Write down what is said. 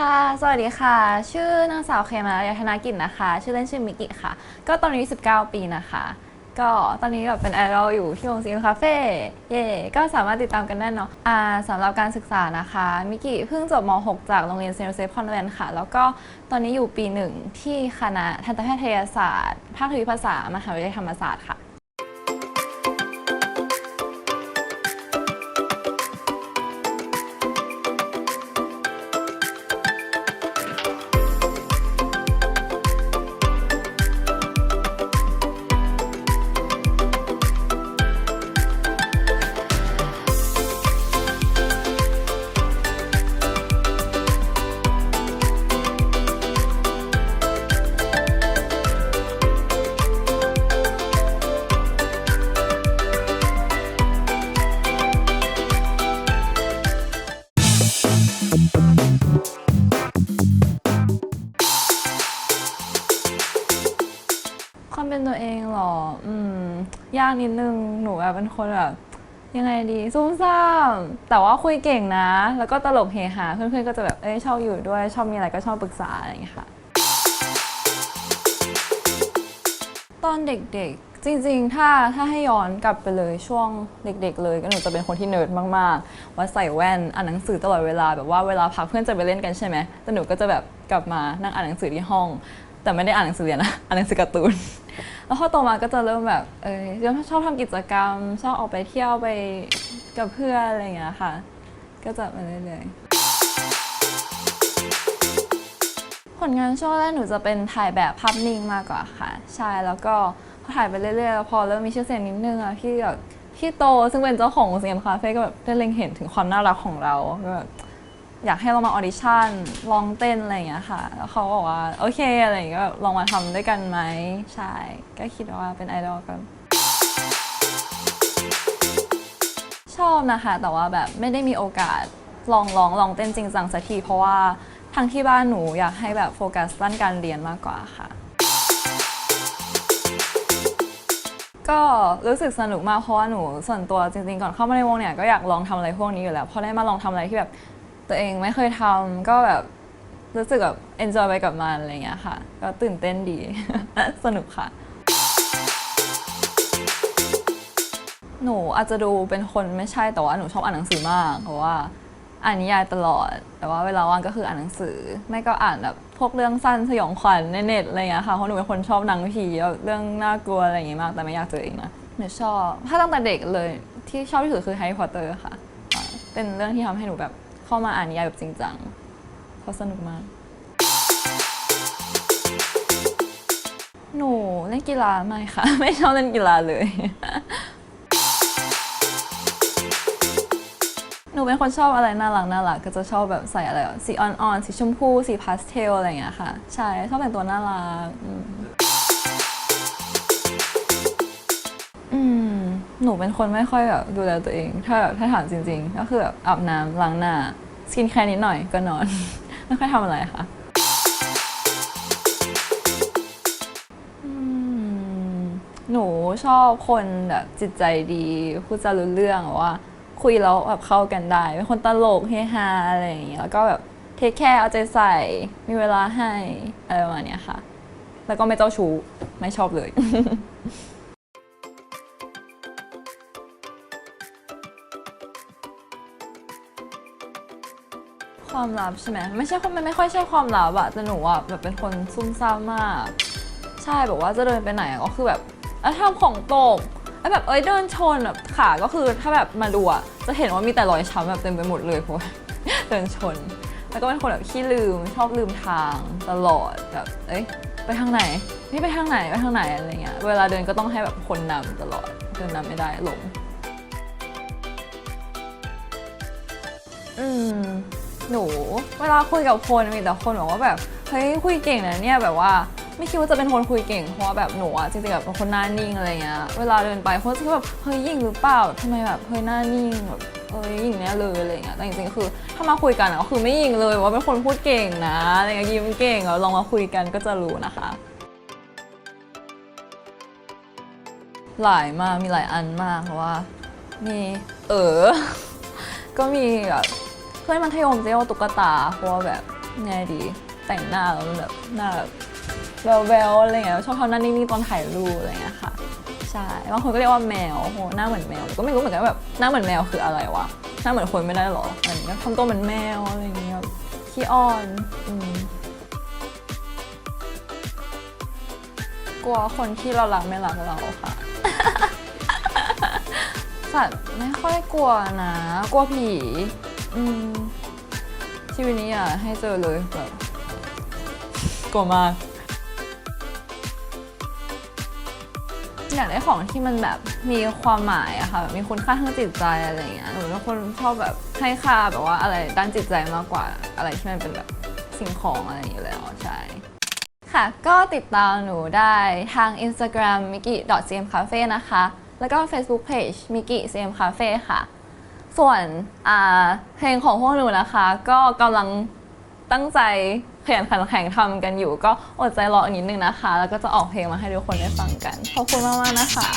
ค่ะ สวัสดีค่ะ ชื่อนางสาวเคมายธนากิจนะคะ ชื่อเล่นชื่อมิกิค่ะ ก็ตอนนี้ 19 ปีนะคะ ก็ตอนนี้แบบเป็นไอดอลอยู่ที่วงซีนคาเฟ่เย่ก็สามารถติดตามกันได้เนาะอ่าสำหรับการศึกษานะคะ มิกิเพิ่งจบม .6 จากโรงเรียนเซนต์เซฟคอนแวนค่ะ แล้วก็ตอนนี้อยู่ปีหนึ่งที่คณะทันตแพทยศาสตร์ ภาคทวีภาษามหาวิทยาลัยธรรมศาสตร์ค่ะ ความเป็นตัวเองเหรอ อืม ยากนิดนึง หนูแบบเป็นคนแบบยังไงดีซุ่มซ่ามแต่ว่าคุยเก่งนะ แล้วก็ตลกเฮฮาเพื่อนๆก็จะแบบเอ้ยชอบอยู่ด้วย ชอบมีอะไรก็ชอบปรึกษาอะไรอย่างเงี้ยค่ะ ตอนเด็กๆ จริงๆ ถ้าถ้าให้ย้อนกลับไปเลยช่วงเด็กๆ เลยก็หนูจะเป็นคนที่เนิร์ดมากๆ ว่าใส่แว่นอ่านหนังสือตลอดเวลาแบบว่าเวลาพักเพื่อนจะไปเล่นกันใช่ไหมแต่หนูก็จะแบบกลับมานั่งอ่านหนังสือที่ห้อง แต่ไม่ได้อ่านหนังสือเรียนนะอ่านหนังสือการ์ตูน แล้วพอโตมาก็จะเริ่มแบบเออยังชอบทำกิจกรรม ชอบออกไปเที่ยวไปกับเพื่อนอะไรอย่างเงี้ยค่ะ ก็จะมาเรื่อยๆผลงานช่วงแรกหนูจะเป็นถ่ายแบบภาพนิ่งมากกว่าค่ะใช่แล้วก็พอถ่ายไปเรื่อยๆแล้วพอเริ่มมีชื่อเสียงนิดนึงอะพี่แบบพี่โตซึ่งเป็นเจ้าของเสียงคาเฟ่ก็แบบได้เล็งเห็นถึงความน่ารักของเราก็แบบ อยากให้เรามาออดิชั่นลองเต้นอะไรอย่างเงี้ยค่ะแล้วเขาบอกว่าโอเคอะไรอย่างเงี้ยก็แบบลองมาทำด้วยกันไหมใช่ก็คิดว่าเป็นไอดอลกันชอบนะคะ แต่ว่าแบบไม่ได้มีโอกาสลองลองลองเต้นจริงจังสักทีเพราะว่าทางที่บ้านหนูอยากให้แบบโฟกัสด้านการเรียนมากกว่าค่ะ ก็รู้สึกสนุกมากเพราะว่าหนูส่วนตัวจริงๆก่อนเข้ามาในวงเนี่ยก็อยากลองทำอะไรพวกนี้อยู่แล้วพอได้มาลองทำอะไรที่แบบ ตัวเองไม่เคยทำก็แบบรู้สึกแบบเอนจอยไปกับมันอะไรอย่างเงี้ยค่ะ ก็ตื่นเต้นดี สนุกค่ะ หนูอาจจะดูเป็นคนไม่ใช่แต่ว่าหนูชอบอ่านหนังสือมากเพราะว่าอ่านนิยายตลอด แต่ว่าเวลาว่างก็คืออ่านหนังสือ ไม่ก็อ่านแบบพวกเรื่องสั้นสยองขวัญในเน็ตอะไรเงี้ยค่ะเพราะหนูเป็นคนชอบหนังผีเรื่องน่ากลัวอะไรอย่างเงี้ยมาก แต่ไม่อยากเจอเองนะหนูชอบ ถ้าตั้งแต่เด็กเลยที่ชอบที่สุดคือแฮร์รี่พอตเตอร์ค่ะ เป็นเรื่องที่ทำให้หนูแบบ เข้ามาอ่านนิยายแบบจริงจังเพราะสนุกมาก หนูเล่นกีฬาไม่ค่ะ ไม่ชอบเล่นกีฬาเลย หนูเป็นคนชอบอะไรน่ารักน่ารักก็จะชอบแบบใส่อะไรสีอ่อนๆสีชมพู สีพาสเทลอะไรอย่างเงี้ยค่ะ ใช่ ชอบแต่งตัวน่ารัก หนูเป็นคนไม่ค่อยแบบดูแลตัวเอง ถ้าแบบถ้าถามจริง ๆ ก็คือแบบอาบน้ำล้างหน้าสกินแคร์นิดหน่อยก็นอน ไม่ค่อยทำอะไรค่ะหนูชอบคนแบบจิตใจดีพูดจารู้เรื่องว่า คุยแล้วแบบเข้ากันได้ เป็นคนตลกเฮฮาอะไรอย่างเงี้ยแล้วก็แบบเทคแคร์เอาใจใส่มีเวลาให้อะไรประมาณเนี้ยค่ะ แล้วก็ไม่เจ้าชู้ไม่ชอบเลย ความลับใช่ไหมไม่ใช่ความมันไม่ค่อยใช่ความลับอะแต่หนูอะแบบเป็นคนซุ่มซ่ามมาก ใช่แบบว่าจะเดินไปไหนอะก็คือแบบเอ้ยทำของตกแล้แบบเอ้ยเดินชนแบบขาก็คือถ้าแบบมาดูอะจะเห็นว่ามีแต่รอยช้ำแบบเต็มไปหมดเลยเพราะว่าเดินชน แล้วก็เป็นคนแบบขี้ลืมชอบลืมทางตลอดแบบเอ้ยไปทางไหนนี่ไปทางไหนไปทางไหนอะไรเงี้ยเวลาเดินก็ต้องให้แบบคนนำตลอดเดินนำไม่ได้หลงอืม หนู เวลาคุยกับคนมีแต่คนบอกว่าแบบเฮ้ยคุยเก่งนะเนี่ยแบบว่าไม่คิดว่าจะเป็นคนคุยเก่งเพราะว่าแบบหนูอะจริงๆแบบเป็นคนหน้านิ่งอะไรเงี้ยเวลาเดินไปคนจะคิดแบบเฮ้ยยิ่งหรือเปล่าทำไมแบบเฮ้ยหน้านิ่งแบบเฮ้ยยิ่งเนี้ยเลยอะไรเงี้ยแต่จริงๆคือถ้ามาคุยกันอะก็คือไม่ยิ่งเลยว่าเป็นคนพูดเก่งนะอะไรเงี้ยยิ้มเก่งเราลองมาคุยกันก็จะรู้นะคะ หลายมากมีหลายอันมากเพราะว่ามีเออก็มีแบบ พื่อนมัธยมเจ๊ว่าตุ๊กตาเพราะว่าแบบไงดีแต่งหน้าแล้วมันแบบหน้าแบบแววๆอะไรเงี้ยชอบทำหน้านิ่งๆตอนถ่ายรูปอะไรเงี้ยค่ะใช่บางคนก็เรียกว่าแมวโอ้หหน้าเหมือนแมวก็ไม่รู้เหมือนกันแบบหน้าเหมือนแมวคืออะไรวะหน้าเหมือนคนไม่ได้หรออะไรเงี้ยทำตัวเหมือนแมวอะไรเงี้ยขี้อ้อนอืมกลัวคนที่เรารักไม่รักเราค่ะ สัตว์ไม่ค่อยกลัวนะ กลัวผี อืมชีวิตนี้อะให้เจอเลยแบบกลัวมาก อยากได้ของที่มันแบบมีความหมายอะค่ะแบบมีคุณค่าทางจิตใจอะไรอย่างเงี้ยหนูเป็นคนชอบแบบให้ค่าแบบว่าอะไรด้านจิตใจมากกว่าอะไรที่มันเป็นแบบสิ่งของอะไรอย่างเงี้ยอยู่แล้วใช่ค่ะ ก็ติดตามหนูได้ทาง Instagram miki cm cafe นะคะ แล้วก็ Facebook Page miki cm cafe ค่ะ ส่วนเพลงของพวกหนูนะคะ ก็กำลังตั้งใจขยันขันแข่งทำกันอยู่ ก็อดใจรออีกนิดนึงนะคะ แล้วก็จะออกเพลงมาให้ทุกคนได้ฟังกัน ขอบคุณมาก ๆ นะคะ